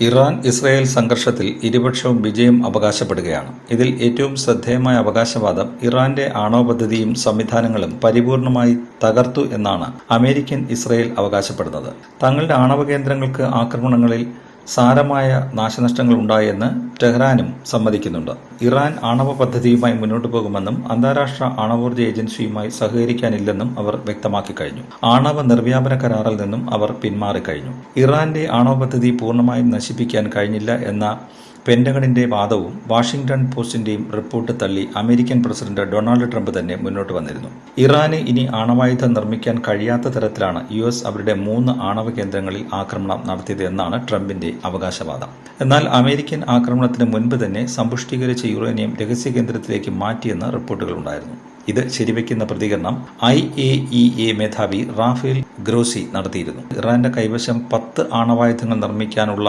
Iran Israel സംഘർഷത്തിൽ ഇരുപക്ഷവും വിജയം അവകാശപ്പെടുകയാണ്. ഇതിൽ ഏറ്റവും ശ്രദ്ധേയമായ അവകാശവാദം ഇറാന്റെ ആണവ പദ്ധതിയും സംവിധാനങ്ങളും പരിപൂർണമായി തകർത്തു എന്നാണ് അമേരിക്കൻ ഇസ്രായേൽ അവകാശപ്പെടുന്നത്. തങ്ങളുടെ ആണവ കേന്ദ്രങ്ങൾക്ക് ആക്രമണങ്ങളിൽ സാരമായ നാശനഷ്ടങ്ങൾ ഉണ്ടായെന്ന് ടെഹ്റാനും സമ്മതിക്കുന്നുണ്ട്. ഇറാൻ ആണവ പദ്ധതിയുമായി മുന്നോട്ടു പോകുമെന്നും അന്താരാഷ്ട്ര ആണവോർജ ഏജൻസിയുമായി സഹകരിക്കാനില്ലെന്നും അവർ വ്യക്തമാക്കി കഴിഞ്ഞു. ആണവ നിർവ്യാപന കരാറിൽ നിന്നും അവർ പിന്മാറിക്കഴിഞ്ഞു. ഇറാന്റെ ആണവ പദ്ധതി പൂർണമായും നശിപ്പിക്കാൻ കഴിഞ്ഞില്ല എന്ന പെന്റഗണിന്റെ വാദവും വാഷിംഗ്ടൺ പോസ്റ്റിന്റെയും റിപ്പോർട്ട് തള്ളി അമേരിക്കൻ പ്രസിഡന്റ് ഡൊണാൾഡ് ട്രംപ് തന്നെ മുന്നോട്ട് വന്നിരുന്നു. ഇറാന് ഇനി ആണവായുധം നിർമ്മിക്കാൻ കഴിയാത്ത തരത്തിലാണ് യു എസ് അവരുടെ മൂന്ന് ആണവ കേന്ദ്രങ്ങളിൽ ആക്രമണം നടത്തിയതെന്നാണ് ട്രംപിന്റെ അവകാശവാദം. എന്നാൽ അമേരിക്കൻ ആക്രമണത്തിന് മുൻപ് തന്നെ സമ്പുഷ്ടീകരിച്ച യുറേനിയം രഹസ്യ കേന്ദ്രത്തിലേക്ക് മാറ്റിയെന്ന് റിപ്പോർട്ടുകളുണ്ടായിരുന്നു ഇത് ശരിവെക്കുന്ന പ്രതികരണം ഐ എ ഇ എ മേധാവി റാഫേൽ ഗ്രോസി നടത്തിയിരുന്നു. ഇറാന്റെ കൈവശം പത്ത് ആണവായുധങ്ങൾ നിർമ്മിക്കാനുള്ള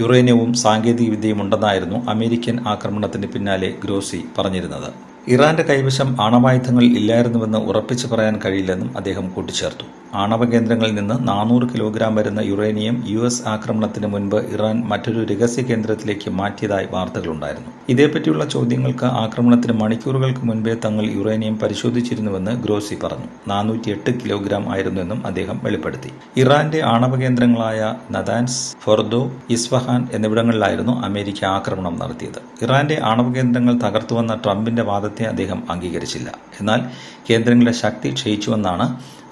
യുറേനിയവും സാങ്കേതികവിദ്യയും ഉണ്ടെന്നായിരുന്നു അമേരിക്കൻ ആക്രമണത്തിന് പിന്നാലെ ഗ്രോസി പറഞ്ഞിരുന്നത്. ഇറാന്റെ കൈവശം ആണവായുധങ്ങൾ ഇല്ലായിരുന്നുവെന്ന് ഉറപ്പിച്ചു പറയാൻ കഴിയില്ലെന്നും അദ്ദേഹം കൂട്ടിച്ചേർത്തു. ആണവ കേന്ദ്രങ്ങളിൽ നിന്ന് നാനൂറ് കിലോഗ്രാം വരുന്ന യുറേനിയം യു എസ് ആക്രമണത്തിന് മുൻപ് ഇറാൻ മറ്റൊരു രഹസ്യ കേന്ദ്രത്തിലേക്ക് മാറ്റിയതായി വാർത്തകളുണ്ടായിരുന്നു. ഇതേപ്പറ്റിയുള്ള ചോദ്യങ്ങൾക്ക് ആക്രമണത്തിന് മണിക്കൂറുകൾക്ക് മുൻപേ തങ്ങൾ യുറേനിയം പരിശോധിച്ചിരുന്നുവെന്ന് ഗ്രോസി പറഞ്ഞു. നാനൂറ്റിയെട്ട് കിലോഗ്രാം ആയിരുന്നുവെന്നും അദ്ദേഹം വെളിപ്പെടുത്തി. ഇറാന്റെ ആണവ കേന്ദ്രങ്ങളായ നദാൻസ് ഫൊർദോ ഇസ്ഫഹാൻ എന്നിവിടങ്ങളിലായിരുന്നു അമേരിക്ക ആക്രമണം നടത്തിയത്. ഇറാന്റെ ആണവ കേന്ദ്രങ്ങൾ തകർത്തുവന്ന ട്രംപിന്റെ വാദത്തെ അദ്ദേഹം അംഗീകരിച്ചില്ല. എന്നാൽ കേന്ദ്രങ്ങളെ ശക്തി ക്ഷയിച്ചുവെന്നാണ്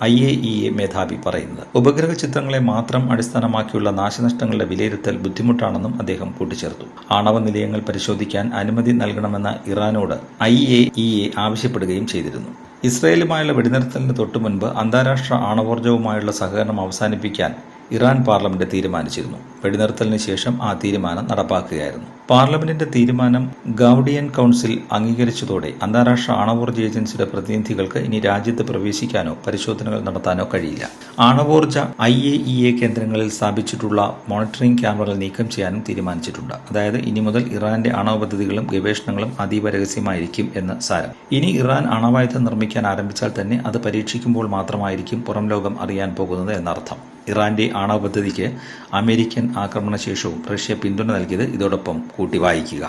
ഐ എ ഇ എ മേധാവി പറയുന്നത്. ഉപഗ്രഹ ചിത്രങ്ങളെ മാത്രം അടിസ്ഥാനമാക്കിയുള്ള നാശനഷ്ടങ്ങളുടെ വിലയിരുത്തൽ ബുദ്ധിമുട്ടാണെന്നും അദ്ദേഹം കൂട്ടിച്ചേർത്തു. ആണവ നിലയങ്ങൾ പരിശോധിക്കാൻ അനുമതി നൽകണമെന്ന ഇറാനോട് ഐ എ ഇ എ ആവശ്യപ്പെടുകയും ചെയ്തിരുന്നു. ഇസ്രയേലുമായുള്ള വെടിനിർത്തലിന് തൊട്ടുമുൻപ് അന്താരാഷ്ട്ര ആണവോർജവുമായുള്ള സഹകരണം അവസാനിപ്പിക്കാൻ ഇറാൻ പാർലമെന്റ് തീരുമാനിച്ചിരുന്നു. വെടിനിർത്തലിന് ശേഷം ആ തീരുമാനം നടപ്പാക്കുകയായിരുന്നു. പാർലമെന്റിന്റെ തീരുമാനം ഗൗഡിയൻ കൗൺസിൽ അംഗീകരിച്ചതോടെ അന്താരാഷ്ട്ര ആണവോർജ ഏജൻസിയുടെ പ്രതിനിധികൾക്ക് ഇനി രാജ്യത്ത് പ്രവേശിക്കാനോ പരിശോധനകൾ നടത്താനോ കഴിയില്ല. ആണവോർജ ഐ എ ഇ എ കേന്ദ്രങ്ങളിൽ സ്ഥാപിച്ചിട്ടുള്ള മോണിറ്ററിംഗ് ക്യാമറകൾ നീക്കം ചെയ്യാനും തീരുമാനിച്ചിട്ടുണ്ട്. അതായത് ഇനി മുതൽ ഇറാന്റെ ആണവ പദ്ധതികളും ഗവേഷണങ്ങളും അതീവ രഹസ്യമായിരിക്കും എന്ന് സാരം. ഇനി ഇറാൻ ആണവായുധം നിർമ്മിക്കാൻ ആരംഭിച്ചാൽ തന്നെ അത് പരീക്ഷിക്കുമ്പോൾ മാത്രമായിരിക്കും പുറം ലോകം അറിയാൻ പോകുന്നത് എന്നർത്ഥം. ഇറാന്റെ ആണവ പദ്ധതിക്ക് അമേരിക്കൻ ആക്രമണശേഷവും റഷ്യ പിന്തുണ നൽകിയത് ഇതോടൊപ്പം കൂട്ടി വായിക്കുക